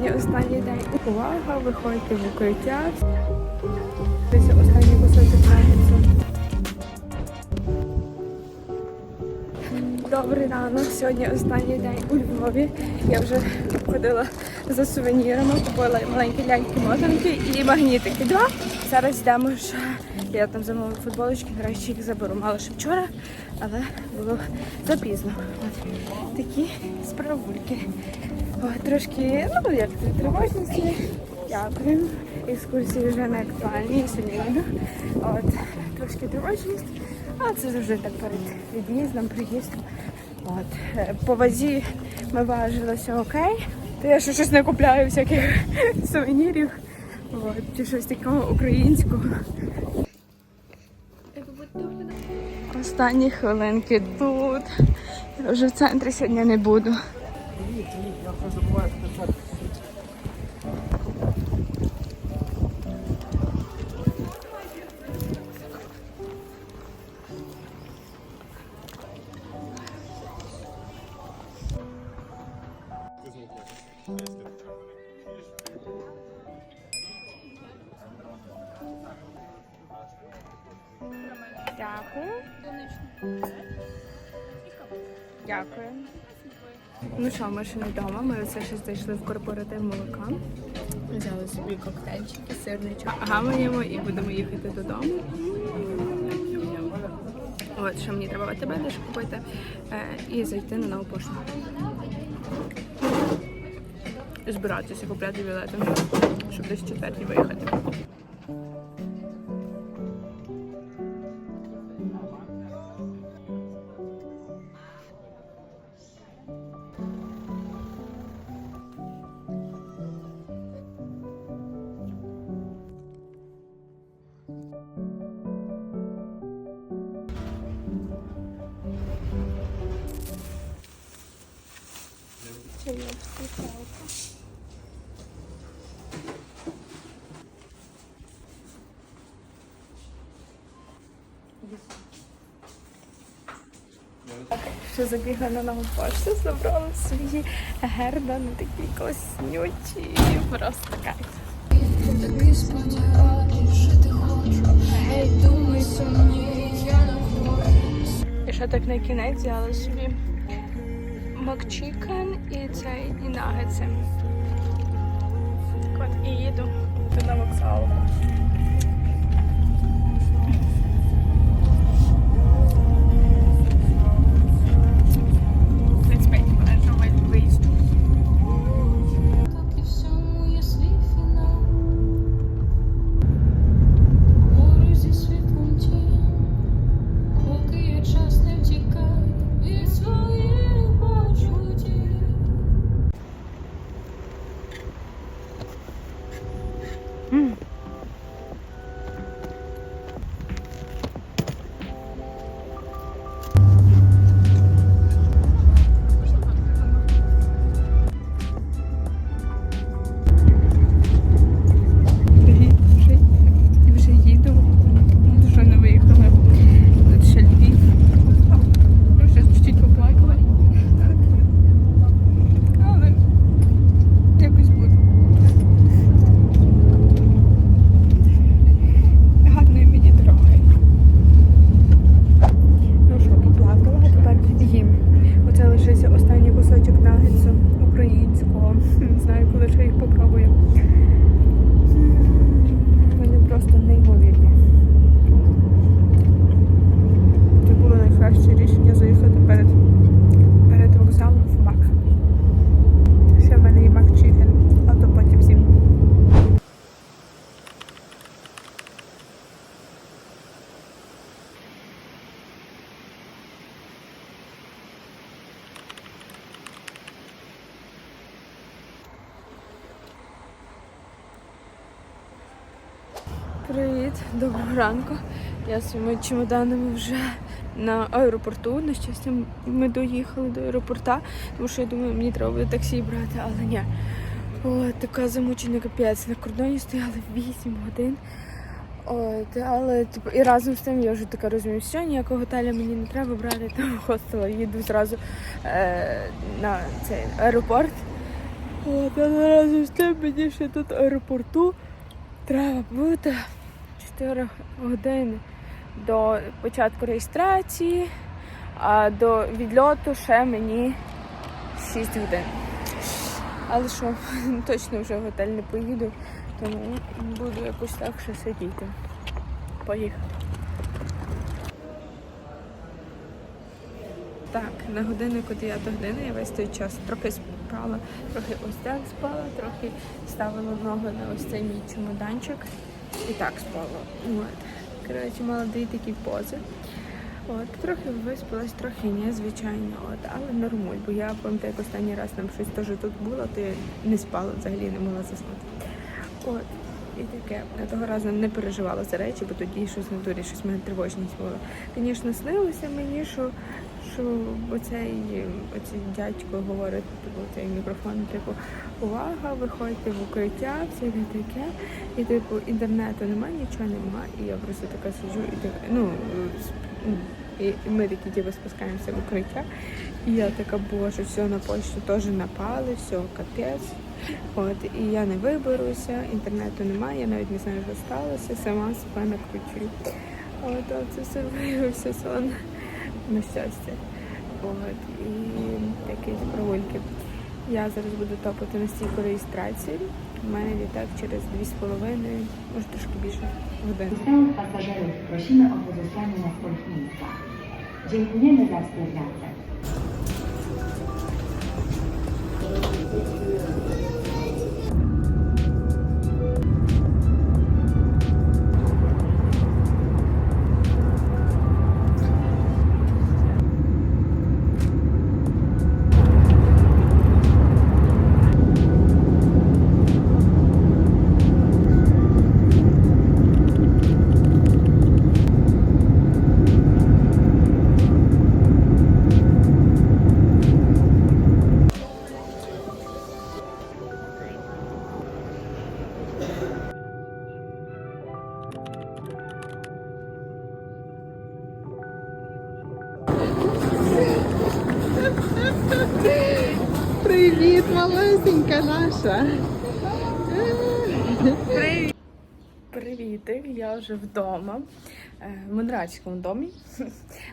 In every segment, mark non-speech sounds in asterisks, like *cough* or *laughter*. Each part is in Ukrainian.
Сьогодні останній день. Увага, виходьте в укриття. Останній кусочок Добрий ранок. Сьогодні останній день у Львові. Я вже ходила за сувенірами, купила маленькі ляльки мотанки і магнітики. Два. Зараз йдемо ще. Я там замовила футболочки, нарешті їх заберу. Мало ще вчора, але було запізно. От такі справульки. Трошки, ну як це, тривожності. Дякую. Екскурсії вже не актуальні, сьогодні. От, трошки тривожність. А це завжди так перед від'їздом, приїздом. От. е, По вазі ми важилися окей. То я ще щось не купляю всяких *laughs* сувенірів. От, чи щось такого українського. Останні хвилинки тут. Я вже в центрі сьогодні не буду. Дякую. Дякую. Ну що, ми ще не вдома. Ми все ще зайшли в корпоратив молока. Взяли собі коктейльчики, сирний чай, гамаємо і будемо їхати додому. От, що мені треба АТБ теж купити е, і зайти на нову пошту. Збиратися, купляти білети, щоб десь в четвертій виїхати. Що забігла на нову пошту, забрала свої гердани такі класнючі. Просто кайф. Тобі сподіваюсь, що ти хочу. Гей, думай сумні, я не хворюсь. І ще так на кінець взяла собі макчикен і цей і нагетси. Так от і їду до на вокзалу. Привіт, доброго ранку. Я з своїми чемоданами вже на аеропорту. На щастя, ми доїхали до аеропорта, тому що я думаю, мені треба буде таксі брати, але ні. О, така замучена капець. На кордоні стояли 8 годин. От, але типу, і разом з тим я вже така розумію, що ніякого готеля мені не треба брати, *laughs* там хостела їду зразу е, на цей аеропорт. От, але разом з тим мені ще тут аеропорту треба бути 4 години до початку реєстрації, а до відльоту ще мені 6 годин. Але що, *laughs* точно вже в готель не поїду, тому буду якось так ще сидіти. Поїхали. Так, на годиннику 9 години я весь той час трохи спала, трохи ось так спала, трохи ставила ноги на ось цей мій чемоданчик і так спала. От. Коротше, мала дві такі пози. От, трохи виспалась, трохи ні, звичайно, от, але нормуль, бо я пам'ятаю, як останній раз там щось теж тут було, то я не спала взагалі, не могла заснути. От. І таке. Я того разу не переживала за речі, бо тоді щось на дурі, щось в мене тривожність була. Звісно, снилося мені, що, що оцей, оцей дядько говорить, типу, цей мікрофон, типу, увага, виходьте в укриття, все таке. І типу інтернету немає, нічого немає. І я просто така сиджу і така, ну, ну, і ми такі типу, спускаємося в укриття. І я така, боже, все на почту теж напали, все, капець. От, і я не виберуся, інтернету немає, я навіть не знаю, що сталося, сама себе накручую. От, це все виявився сон на щастя. От, і такі прогульки. Я зараз буду топити на стійку реєстрації. У мене літак через 2,5, може трошки більше годин. Пасажирів, pasażerów prosimy o на na swoich miejscach. за za наша. Привіт, я вже вдома, е, в Монральському домі.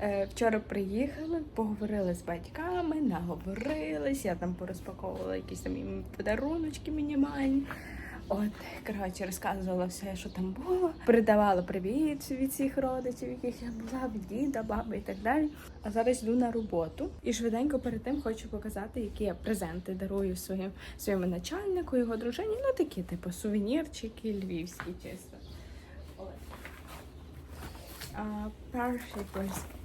Е, Вчора приїхали, поговорили з батьками, наговорились, я там порозпаковувала якісь там подаруночки мінімальні. От, коротше, розказувала все, що там було. Передавала привіт від всіх родичів, яких я була, від діда, баби і так далі. А зараз йду на роботу і швиденько перед тим хочу показати, які я презенти дарую своїм своєму начальнику, його дружині. Ну такі, типу, сувенірчики львівські, чисто. Ось. А, перший ось.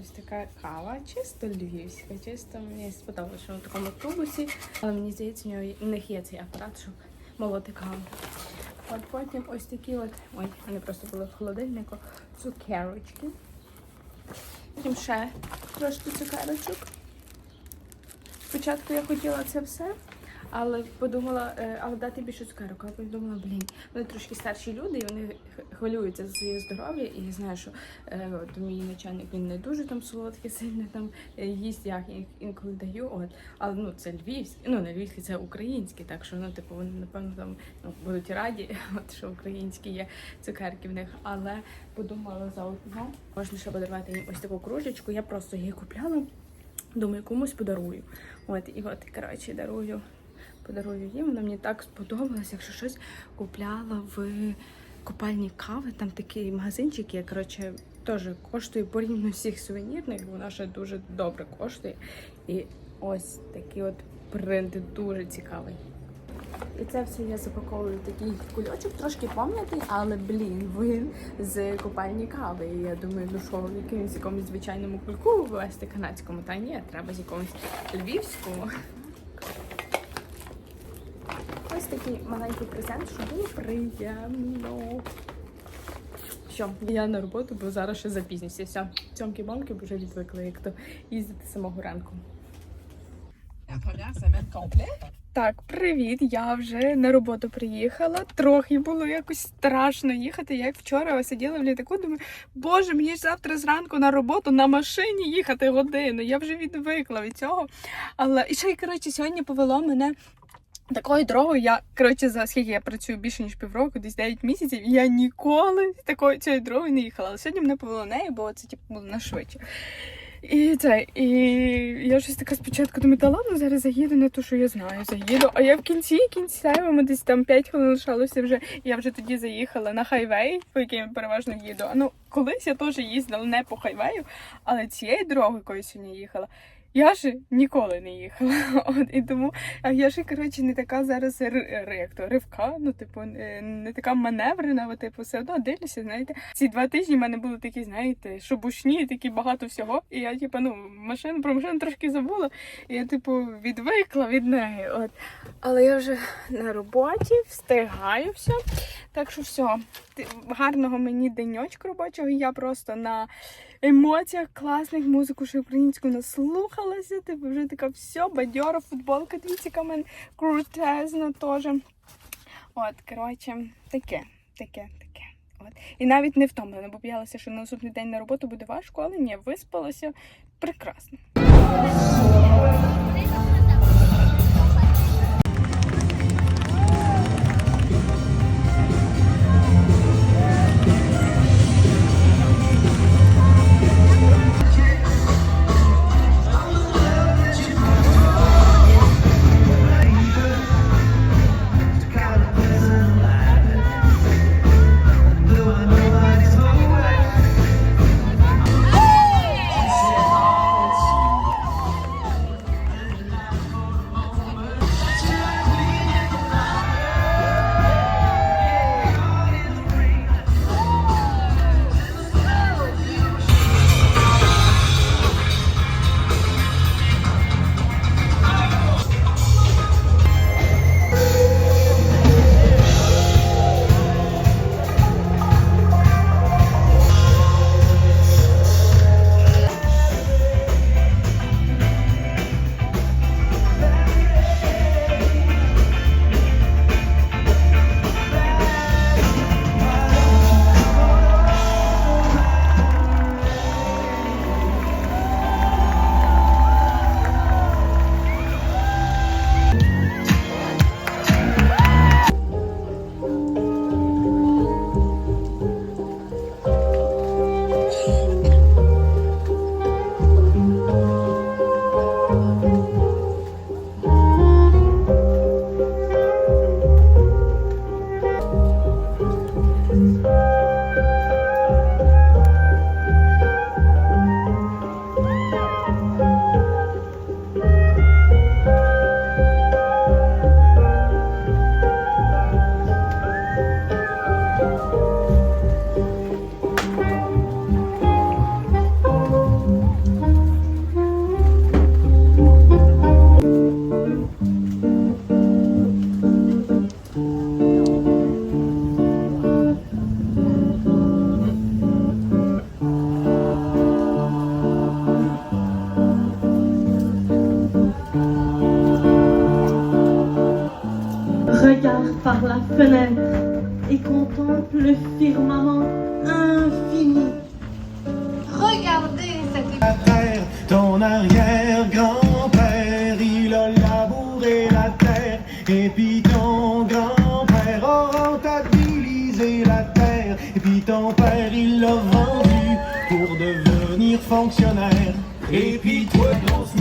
Ось така кава, чисто львівська, чисто мені сподобалося, що в такому тубусі, але мені здається, у них є цей апарат, щоб молоти каву. От потім ось такі от, ой, вони просто були в холодильнику, цукерочки. Потім ще трошки цукерочок. Спочатку я хотіла це все, але подумала, е, але дати більше цукерок. А подумала, блін, вони трошки старші люди, і вони хвилюються за своє здоров'я. І я знаю, що е, от мій начальник він не дуже там солодкий, *laughs* сильно там е, їсть, я їх інколи даю. От, але ну це львівське, ну не львівське, це українське, так що ну типу вони напевно там ну, будуть раді, *laughs* от що українські є цукерки в них. Але подумала за одно. Можна ще подарувати їм ось таку кружечку. Я просто її купляла. Думаю, комусь подарую. От, і от, коротше, дарую, подарую їм. Вона мені так сподобалась, якщо щось купляла в купальні кави, там такий магазинчик, я, коротше, теж коштує порівняно всіх сувенірних, вона ще дуже добре коштує. І ось такий от принт дуже цікавий. І це все я запаковую в такий кульочок, трошки пом'ятий, але блін, він з купальні кави. І я думаю, ну що, якимось якомусь звичайному кульку вивезти канадському, та ні, треба з якомусь львівському. Ось такий маленький презент, що було приємно. Все, я на роботу, бо зараз ще запізнюся. Все, цьомки-бомки вже відвикли, як то їздити з самого ранку. Так, привіт! Я вже на роботу приїхала. Трохи було якось страшно їхати. Я як вчора сиділа в літаку, думаю, боже, мені ж завтра зранку на роботу на машині їхати годину. Я вже відвикла від цього. Але і ще й коротше, сьогодні повело мене. Такою дорогою я коротше за скільки я працюю більше ніж півроку, десь 9 місяців. і Я ніколи такою цією дорогою не їхала. Але сьогодні мене повело нею, бо це типу було на швидше. І це, і я щось така спочатку думаю, та ладно, зараз заїду, не то, що я знаю, заїду. А я в кінці кінцевому десь там 5 хвилин лишалося вже. Я вже тоді заїхала на хайвей, по яким переважно їду. А ну колись я теж їздила не по хайвею, але цією дорогою, якою сьогодні їхала. Я ж ніколи не їхала. *laughs* От і тому, я ж коротше не така зараз як то, ривка, ну типу, е, не така маневрена, бо, типу, все одно дивлюся, знаєте. Ці два тижні в мене були такі, знаєте, шобушні, такі багато всього. І я, типу, ну, машину про машину трошки забула. І я, типу, відвикла від неї. От. Але я вже на роботі, встигаю все. Так що все, гарного мені денечку робочого. Я просто на емоціях класних музику, що українську наслухалася. Типу вже така все, бадьора, футболка дивіться, яка крутезна теж. От, коротше, таке, таке, таке. От. І навіть не втомлена, бо боялася, що на наступний день на роботу буде важко, але ні, виспалася прекрасно. Par la fenêtre et contemple le firmament infini. Regardez cette terre, ton arrière-grand-père, il a labouré la terre, et puis ton grand-père a rentabilisé la terre, et puis ton père, il l'a vendu pour devenir fonctionnaire, et puis toi, grosse